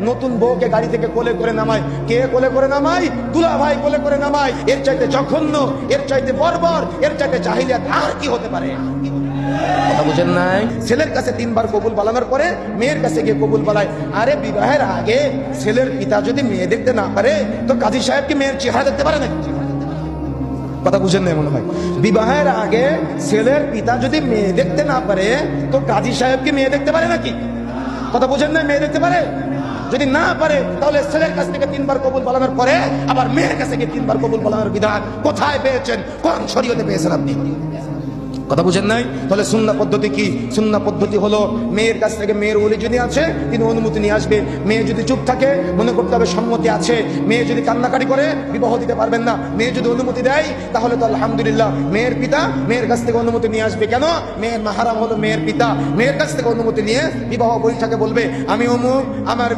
নতুন বউকে গাড়ি থেকে কোলে করে নামায়। কে কোলে করে নামায়? দুলা ভাই কোলে করে নামায়। এর চাইতে জঘন্য এর চাইতে বর্বর এর চাইতে চাহিলিয়াত আর কি হতে পারে? কথা বুঝেন নাই? ছেলের কাছে তিনবার কবুল বালানোর পরে মেয়ের কাছে গিয়ে কবুল বালায় আরে বিবাহের আগে ছেলের পিতা যদি মেয়ে দেখতে না পারে তো কাজী সাহেব কি মেয়ের চেহারা দেখতে পারে নাকি? কথা বুঝেন নাই মনে হয়। বিবাহের আগে ছেলের পিতা যদি মেয়ে দেখতে না পারে তো কাজী সাহেব কি মেয়ে দেখতে পারে নাকি? কথা বুঝেন না মেয়ে দেখতে পারে? যদি না পারে, তাহলে ছেলের কাছ থেকে তিনবার কবুল বলানোর পরে আবার মেয়ের কাছে গিয়ে তিনবার কবুল বলানোর বিধান কোথায় পেয়েছেন? কোন শরীয়তে পেয়েছেন আপনি? কথা বুঝেন নাই? তাহলে সুন্না পদ্ধতি কি? সুন্না পদ্ধতি হলো মেয়ের কাছ থেকে মেয়ের ওলি যদি আছে, তিনি অনুমতি নিয়ে আসবে। মেয়ে যদি চুপ থাকে, মনে করতে হবে সম্মতি আছে। মেয়ে যদি কান্নাকাটি করে, বিবাহ দিতে পারবেন না। মেয়ে যদি অনুমতি দেয়, তাহলে তো আলহামদুলিল্লাহ মেয়ের পিতা মেয়ের কাছ থেকে অনুমতি নিয়ে আসবে। কেন? মেয়ের মাহারাম হলো মেয়ের পিতা। মেয়ের কাছ থেকে অনুমতি নিয়ে বিবাহ বৈঠকে বলবে, আমি অমুক, আমার